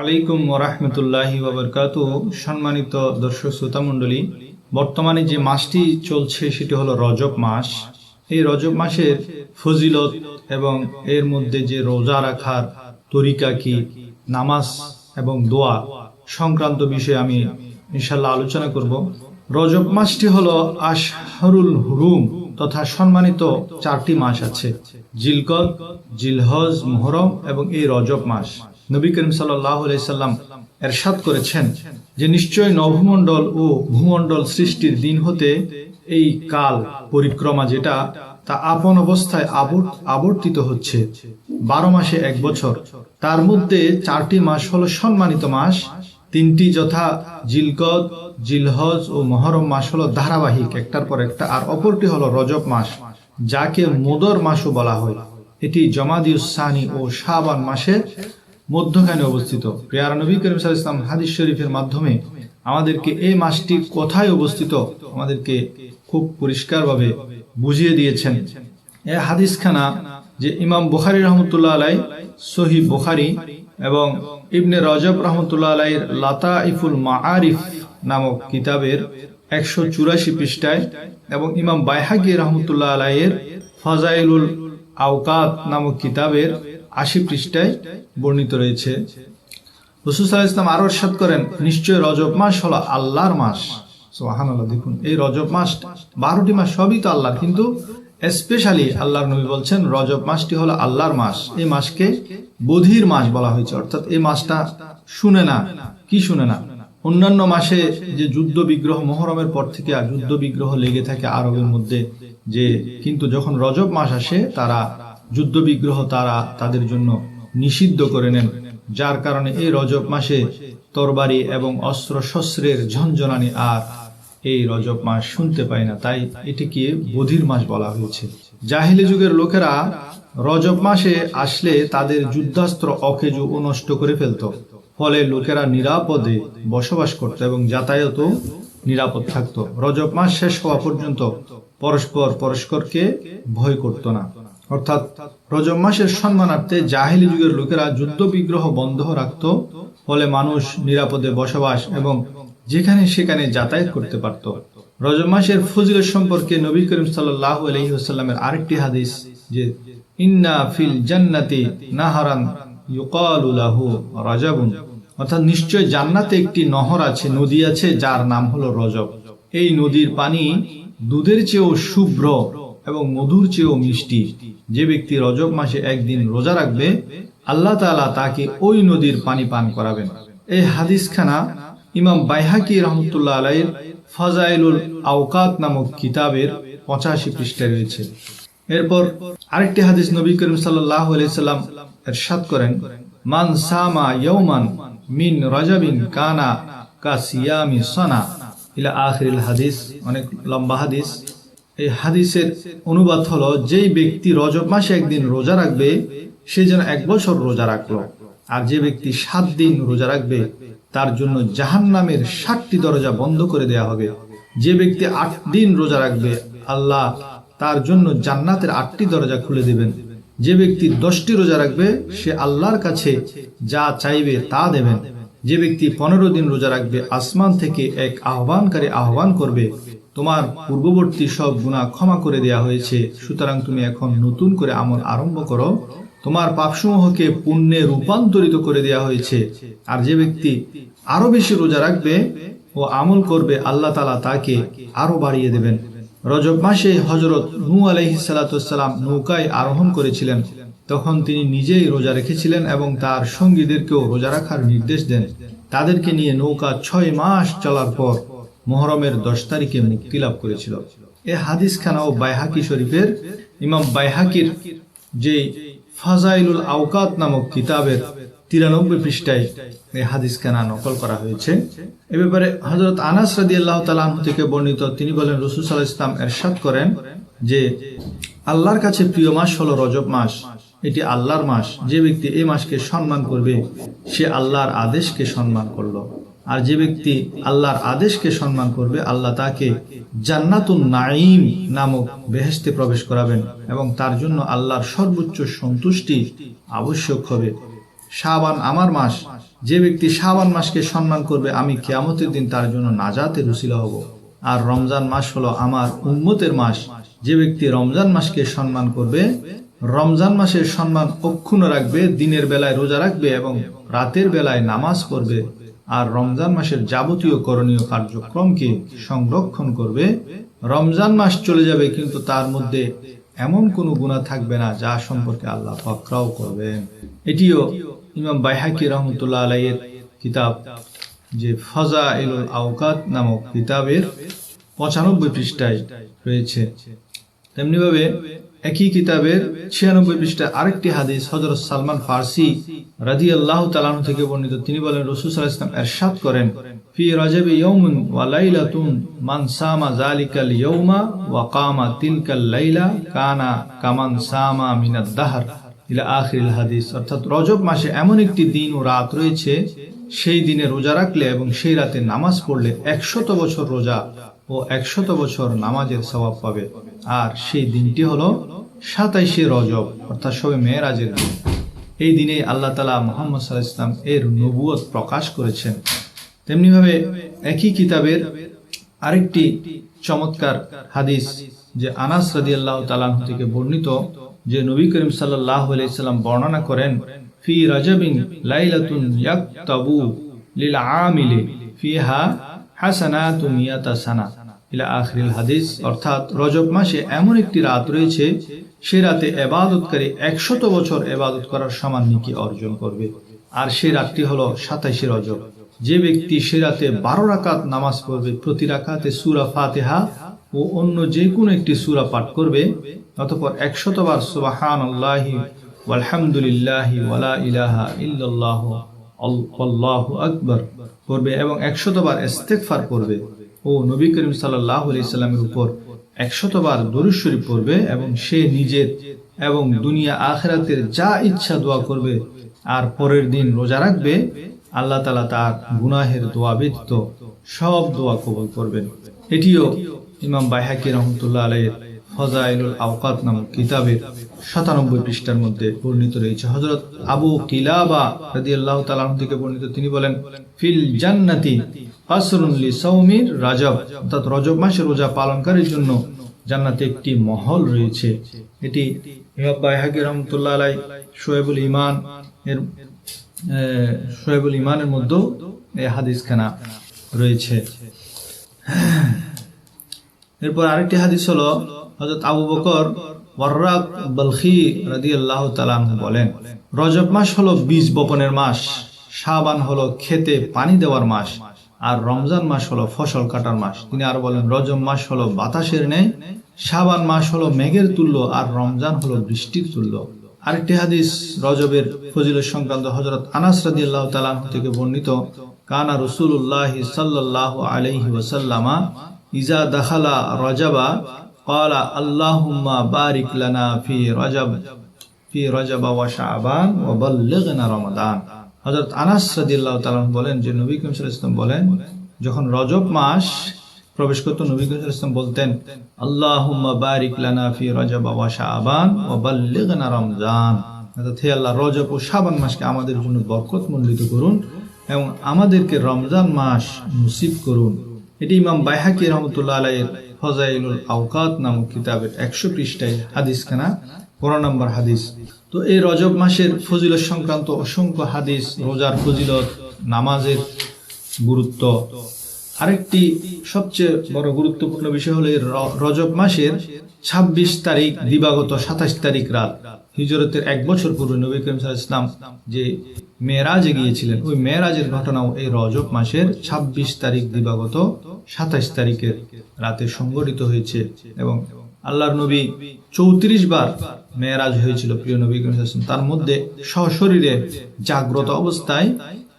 আলাইকুম ওরহমতুল্লাহি ওবরকাত সম্মানিত দর্শক শ্রোতা মণ্ডলী, বর্তমানে যে মাসটি চলছে সেটি হলো রজব মাস। এই রজব মাসের ফজিলত এবং এর মধ্যে যে রোজা রাখার তরিকা কি, নামাজ এবং দোয়া সংক্রান্ত বিষয়ে আমি ইনশাল্লাহ আলোচনা করব। রজব মাসটি হলো আশহরুল হুরুম তথা সম্মানিত চারটি মাস আছে, জিলকদ, জিলহজ, মোহরম এবং এই রজব মাস। নবী করিম সাল্লাম এরশাদ করেছেন যে নিশ্চয় নভমণ্ডল ও ভূমণ্ডল সৃষ্টির দিন হতে এই কাল পরিক্রমা যেটা তা আপন অবস্থায় আবর- আবর্তিত হচ্ছে। বারো মাসে এক বছর। তার মধ্যে চারটি মাস হলো সম্মানিত মাস। তিনটি যথা জিলকদ, জিলহজ ও মহরম মাস হলো ধারাবাহিক। একটার পর একটা। আর অপরটি হলো রজব মাস, যাকে মোদর মাসও বলা হয়। এটি জমাদিউসানি ও শাবান মাসের মধ্যখানে অবস্থিত। প্রিয়ার নবী করিম আলাইহি ওয়াসাল্লাম হাদিস শরীফের মাধ্যমে আমাদেরকে এই মাসটি কোথায় অবস্থিত আমাদেরকে খুব পরিষ্কারভাবে বুঝিয়ে দিয়েছেন। এই হাদিসখানা যে ইমাম বুখারি রহমতুল্লাহ আলাই সহি বুখারি এবং ইবনে রজব রহমতুল্লাহ আলাই লাতা ইফুল মাআরিফ নামক কিতাবের একশো চুরাশি পৃষ্ঠায় এবং ইমাম বাইহাগি রহমতুল্লাহ আলাইয়ের ফাজাইলুল আওকাত নামক কিতাবের আশি পৃষ্ঠায় বর্ণিত রয়েছে। রসুসাল ইসলাম আরও সাদ করেন, নিশ্চয় রজব মাস হলো আল্লাহর মাস। দেখুন, এই রজব মাস বারোটি মাস সবই তো আল্লাহ, কিন্তু স্পেশালি আল্লাহর নবী বলছেন, রজব মাসটি হলো আল্লাহর মাস। এই মাসকে বধির মাস বলা হয়েছে, অর্থাৎ এই মাসটা শুনে না, কি শুনে না? অন্যান্য মাসে যে যুদ্ধ বিগ্রহ মহরমের পর থেকে যুদ্ধ বিগ্রহ লেগে থাকে আরবের মধ্যে, যে কিন্তু যখন রজব মাস আসে, তারা যুদ্ধ বিগ্রহ তারা তাদের জন্য নিষিদ্ধ করে নেন, যার কারণে এই রজব মাসে তরবারি এবং অস্ত্র শস্ত্রের ঝনঝনানি আর এই রজব মাস শুনতে পায় না। তাই এটিকে বধির মাস বলা হয়েছে। জাহিলি যুগের লোকেরা রজব মাসে আসলে তাদের যুদ্ধাস্ত্র অকেজু ও নষ্ট করে ফেলতো। ফলে লোকেরা নিরাপদে বসবাস করত এবং যাতায়াত নিরাপদ থাকতো। রজব মাস শেষ হওয়া পর্যন্ত পরস্পর পরস্পরকে ভয় করত না। অর্থাৎ রজব মাসের সম্মানার্থে জাহিলি যুগের লোকেরা যুদ্ধ বিগ্রহ বন্ধ রাখত, ফলে মানুষ নিরাপদে বসবাস এবং যেখানে সেখানে যাতায়াত করতে পারত। রজব মাসের ফজিলত সম্পর্কে নবী করিম সাল্লাহ আরেকটি হাদিস যে, ইন্না ফিল জান্নাতি নাহারান রাজাবুন। অর্থাৎ নিশ্চয় জান্নাতে একটি নহর আছে, নদী আছে, যার নাম হলো রজব। এই নদীর পানি দুধের চেয়েও শুভ্র এবং মধুর চেয়েও মিষ্টি। যে ব্যক্তি রজব মাসে একদিন রোজা রাখবে, আল্লাহ তাআলা তাকে ওই নদীর পানি পান করাবেন। এই হাদিসখানা ইমাম বাইহাকি রহমতুল্লাহ আলাইয়ের ফাজাইলুল আওকাত নামক কিতাবের পঁচাশি পৃষ্ঠায় রয়েছে। এরপর আরেকটি হাদিস নবী করিম সাল্লাহ আলাইসাল্লাম এরশাদ করেন, মান সামা ইয়ৌমান মিন রজাবিন কানা কা সিয়ামি সনা। ইলা আখিরিল হাদিস, অনেক লম্বা হাদিস। এই হাদিসের অনুবাদ হলো, যেই ব্যক্তি রজব মাসে একদিন রোজা রাখবে, সে যেন এক বছর রোজা রাখল। আর যে ব্যক্তি সাত দিন রোজা রাখবে, তার জন্য জাহান নামের ষাটটি দরজা বন্ধ করে দেয়া হবে। যে ব্যক্তি আট দিন রোজা রাখবে, আল্লাহ তার জন্য জান্নাতের আটটি দরজা খুলে দিবেন। যে ব্যক্তি দশটি রোজা রাখবে, সে আল্লাহর কাছে যা চাইবে তা দেবেন। যে ব্যক্তি পনেরো দিন রোজা রাখবে, আসমান থেকে এক আহ্বানকারী আহ্বান করবে। তোমার পূর্ববর্তী সব গুণা ক্ষমা করে দেয়া হয়েছে। সুতরাং তুমি এখন নতুন করে আমল আরম্ভ করো। তোমার পাপসমূহকে পুণ্যে রূপান্তরিত করে দেয়া হয়েছে। আর যে ব্যক্তি আরও বেশি রোজা রাখবে ও আমল করবে, আল্লাহ তালা তাকে আরও বাড়িয়ে দেবেন। রজব মাসে হজরত নু আলহি সালাতাম নৌকায় আরোহণ করেছিলেন। তখন তিনি নিজেই রোজা রেখেছিলেন এবং তার সঙ্গীদেরকেও রোজা রাখার নির্দেশ দেন। তাদেরকে নিয়ে নৌকা ছয় মাস চলার পর মোহরমের দশ তারিখে মুক্তি লাভ করেছিল। এ হাদিস ও বাইহাকি শরীফের ইমাম বাইহাকির যে ফাজাইলুল আওকাত নামক কিতাবের তিরানব্বই পৃষ্ঠায় এই হাদিস খানা নকল করা হয়েছে। এ ব্যাপারে হজরত আনাস রাদি আল্লাহ তালাহ থেকে বর্ণিত তিনি বলেন, রসুল সাল্লাহ ইসলাম এরশাদ করেন যে, আল্লাহর কাছে প্রিয় মাস হলো রজব মাস। এটি আল্লাহর মাস। যে ব্যক্তি এই মাসকে সম্মান করবে, সে আল্লাহর আদেশকে সম্মান করল। আর যে ব্যক্তি আল্লাহর আদেশকে সম্মান করবে, আল্লাহ তাকে জান্নাতুন নাইম নামক বেহেস্তে প্রবেশ করাবেন এবং তার জন্য আল্লাহর সর্বোচ্চ সন্তুষ্টি আবশ্যক হবে। শাবান আমার মাস, যে ব্যক্তি শাবান মাসকে সম্মান করবে, আমি কেয়ামতের দিন তার জন্য নাজাতের উসিলা হব। আর রমজান মাস হলো আমার উম্মতের মাস, যে ব্যক্তি রমজান মাসকে সম্মান করবে, রমজান মাসের সম্মান অক্ষুণ্ণ রাখবে, দিনের বেলায় রোজা রাখবে এবং রাতের বেলায় নামাজ পড়বে। আর রমজান মাসের যাবতীয় করণীয় কার্যক্রমকে সংরক্ষণ করবে। রমজান মাস চলে যাবে, কিন্তু তার মধ্যে এমন কোনো গুণা থাকবে না, যা সম্পর্কে আল্লাহ পাকরাও করবেন। এটিও ইমাম বাইহাকি রহমতুল্লাহ আলাইয়ের কিতাব, যে ফজা এলুল আওকাত নামক কিতাবের পঁচানব্বই পৃষ্ঠায় রয়েছে। তেমনিভাবে একই কিতাবের ছিয়ানব্বই পৃষ্ঠায় আরেকটি হাদিস হজরত সালমান ফার্সি রাজি আল্লাহ তালান থেকে বর্ণিত। তিনি বলেন, রসুল ইসলাম এরশাদ করেন, ফি রাজাবে ইয়ৌমুন ওয়া লাইলাতুন মান সামা জালিকাল ইয়ৌমা ওয়া কামা তিলকাল লাইলা কানা কামান সামা মিনাদ দাহার ইলা আখিরিল হাদিস। অর্থাৎ রজব মাসে এমন একটি দিন ও রাত রয়েছে, সেই দিনে রোজা রাখলে এবং সেই রাতে নামাজ পড়লে একশত বছর রোজা ও একশত বছর নামাজের স্বভাব পাবে। আর সেই দিনটি হলো সাতাইশে রজব, অর্থাৎ সবে মেয়েরাজের দিন। এই দিনে আল্লাহ তালা মোহাম্মদ সাল্লাহ ইসলাম এর নবুয়ত প্রকাশ করেছেন। তেমনিভাবে একই কিতাবের আরেকটি চমৎকার হাদিস যে আনাস রাদি আল্লাহ তালাহ থেকে বর্ণিত, যে নবী করিম সাল্লাহ আলাইসাল্লাম বর্ণনা করেন, ফি রাজাবিন লাইলাতুন ইয়াকতাবু লিল আমিলে ফিহা হাসানাতু মিয়াতা সানা। ইলা আখরিল হাদিস, অর্থাৎ রজব মাসে এমন একটি রাত রয়েছে, সে রাতে এবাদতকারী একশত বছর এবাদত করার সমান অর্জন করবে। আর সে রাতটি হলো রজব। যে ব্যক্তি সে রাতে বারো রাকাত নামাজ পড়বে প্রতি রাকাতে সুরা ফাতেহা ও অন্য যে কোনো একটি সুরা পাঠ করবে, অতপর একশতবার সুবাহান আল্লাহি ওয়ালা ইলাহা করবে এবং একশতবার ইস্তেগফার করবে ও নবী করিম আলাইহি সাল্লামের উপর একশতবার দরুদ শরীফ পড়বে এবং সে নিজের এবং দুনিয়া আখেরাতের যা ইচ্ছা দোয়া করবে, আর পরের দিন রোজা রাখবে, আল্লাহ তালা তার গুনাহের দোয়া ব্যতীত সব দোয়া কবল করবেন। এটিও ইমাম বাইহাকি রহমতুল্লাহ আলাইয়ের ফজাইলুল আওকাত নামক কিতাবের সাতানব্বই পৃষ্ঠার মধ্যে বর্ণিত রয়েছে। হজরত আবু কিলাবা রাদি আল্লাহ তালাহ থেকে বর্ণিত তিনি বলেন, ফিল জান্নাতি ফাসরুনলি সৌমির রাজব অর্থাৎ রজব মাসে রোজা পালনকারীর জন্য জান্নাতে একটি মহল রয়েছে। এটি রহমতুল্লাহ আলাই ইমান এর ইমানের মধ্যেও এই হাদিসখানা রয়েছে। এরপর আরেকটি হাদিস হলো হজরত আবু বকর ওয়ার্রাক বলখি আল্লাহ বলেন, রজব মাস হলো বীজ বপনের মাস, শাবান হলো খেতে পানি দেওয়ার মাস আর রমজান মাস হলো ফসল কাটার মাস তিনি আর বলেন রজব মাস হলো বাতাসের নেই শাবান মাস হলো মেঘের তুল্য আর রমজান হলো বৃষ্টির তুল্য আরেকটি হাদিস রজবের ফজিলের সংক্রান্ত হজরত আনাস রাদি আল্লাহ তালাহ থেকে বর্ণিত কানা রসুল্লাহ সাল্লাহ আলহি ওসাল্লামা ইজা দাখালা রজাবা قال اللهم بارك لنا في رجب في رجب وشعبان وبلغنا رمضان হযরত আনাস রাদিয়াল্লাহু তাআলা বলেন যে নবী করিম আলাইহি বলেন, যখন রজব মাস প্রবেশ করত, নবী করিম আলাইহি বলতেন, আল্লাহুম্মা বারিক লানা ফি রজব বাল্লিগনা রমজান। অর্থাৎ হে আল্লাহ, রজব ও শাবান মাসকে আমাদের জন্য বরকত মণ্ডিত করুন এবং আমাদেরকে রমজান মাস নসিব করুন। এটি ইমাম বাইহাকি রহমতুল্লাহ আলাইয়ের ফজাইলুল আওকাত নামক কিতাবের একশো পৃষ্ঠায় হাদিসখানা। পনেরো নম্বর হাদিস। তো এই রজব মাসের ফজিলত সংক্রান্ত অসংখ্য হাদিস, রোজার ফজিলত, নামাজের গুরুত্ব। আরেকটি সবচেয়ে বড় গুরুত্বপূর্ণ বিষয় হলো রজব মাসের ২৬ তারিখ, দিবাগত সাতাশ তারিখ রাত। হিজরতের এক বছর পূর্বে নবী করিম ইসলাম যে মেয়েরাজে গিয়েছিলেন, ওই মেয়েরাজের ঘটনাও এই রজব মাসের ২৬ তারিখ, দিবাগত সাতাইশ তারিখের রাতে সংগঠিত হয়েছে এবং আল্লাহর নবী চৌত্রিশ বার মেয়েরাজ হয়েছিল প্রিয় নবী তার মধ্যে সশরীরে জাগ্রত অবস্থায়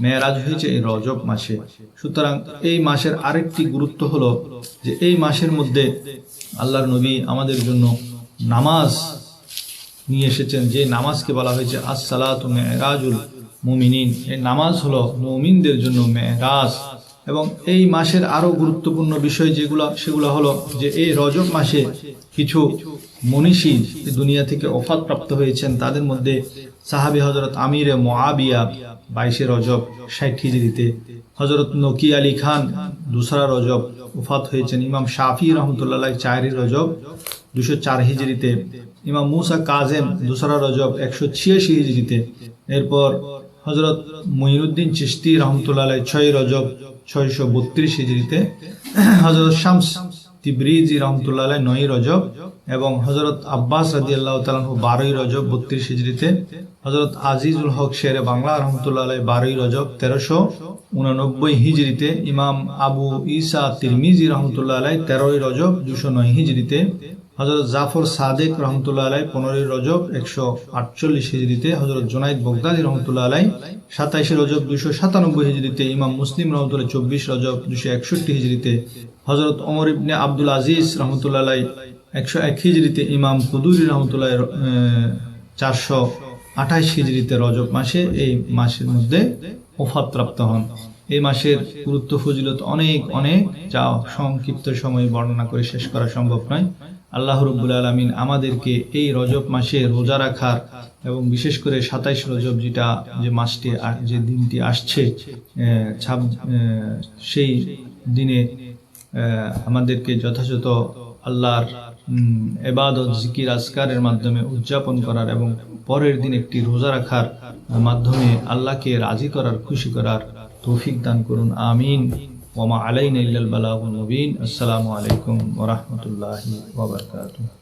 মেয়েরাজ হয়েছে এই রজব মাসে। সুতরাং এই মাসের আরেকটি গুরুত্ব হলো যে এই মাসের মধ্যে আল্লাহর নবী আমাদের জন্য নামাজ নিয়ে এসেছেন। যে নামাজকে বলা হয়েছে আসসালাত মেয়েরাজুল মুমিনিন। এই নামাজ হলো মুমিনদের জন্য মেয়েরাজ এবং এই মাসের আরও গুরুত্বপূর্ণ বিষয় যেগুলো, সেগুলো হলো যে এই রজব মাসে কিছু মনীষী দুনিয়া থেকে ওফাত প্রাপ্ত হয়েছেন। তাদের মধ্যে সাহাবি হজরত আমিরে মোয়াবিয়া বাইশে রজব ষাট হিজড়িতে হজরত নকি আলী খান দুসরা রজব ওফাত হয়েছেন। ইমাম শাফি রহমতুল্লাহ চারি রজব দুশো চার হিজড়িতে, ইমাম মুসা কাজেম দুসরা রজব একশো ছিয়াশি হিজড়িতে। এরপর হজরত মঈনুদ্দিন চিস্তি রহমতুল্লাহ ছয় রজব ছয়শো বত্রিশ হিজড়িতে হজরত শামস তিবরিজি রহমতুল্লাহ নয় রজব এবং হজরত আব্বাস রাজি আল্লাহ তালু বারোই রজব বত্রিশ হিজড়িতে হজরত আজিজুল হক শেরে বাংলা রহমতুল্লাহ বারোই রজব তেরোশো উননব্বই হিজড়িতে, ইমাম আবু ঈসা তিরমিজি রহমতুল্লাহ আলাই তেরোই রজব দুশো নয় হিজড়িতে হজরত জাফর সাদেক রহমতুল্লাহ আলাই পনেরোই রজব একশো আটচল্লিশ হিজড়িতে হজরত জোনাইদ বগদাদি রহমতুল্লাহ আলাই সাতাইশে রজব দুশো সাতানব্বই হিজড়িতে ইমাম মুসলিম রহমতুল্লাহ চব্বিশ রজব দুশো একষট্টি হিজড়িতে হজরত ওমর ইবনে আব্দুল আজিজ রহমতুল্লাহ আলাই একশো এক হিজড়িতে ইমাম কুদুরি রহমতুল্লাহ চারশো আঠাইশ হিজড়িতে রজব মাসে এই মাসের মধ্যে ওফাত প্রাপ্ত হন। এই মাসের গুরুত্ব ফজিলত অনেক অনেক, যা সংক্ষিপ্ত সময়ে বর্ণনা করে শেষ করা সম্ভব নয়। আল্লাহ রব্বুল আলমিন আমাদেরকে এই রজব মাসে রোজা রাখার এবং বিশেষ করে সাতাইশ রজব যেটা, যে মাসটি যে দিনটি আসছে সেই দিনে আমাদেরকে যথাযথ আল্লাহর এবাদত, জিকির, আজকারের মাধ্যমে উদযাপন করার এবং পরের দিন একটি রোজা রাখার মাধ্যমে আল্লাহকে রাজি করার, খুশি করার তৌফিক দান করুন। আমিন। وما علينا إلا البلاغ المبين. السلام عليكم ورحمة الله وبركاته.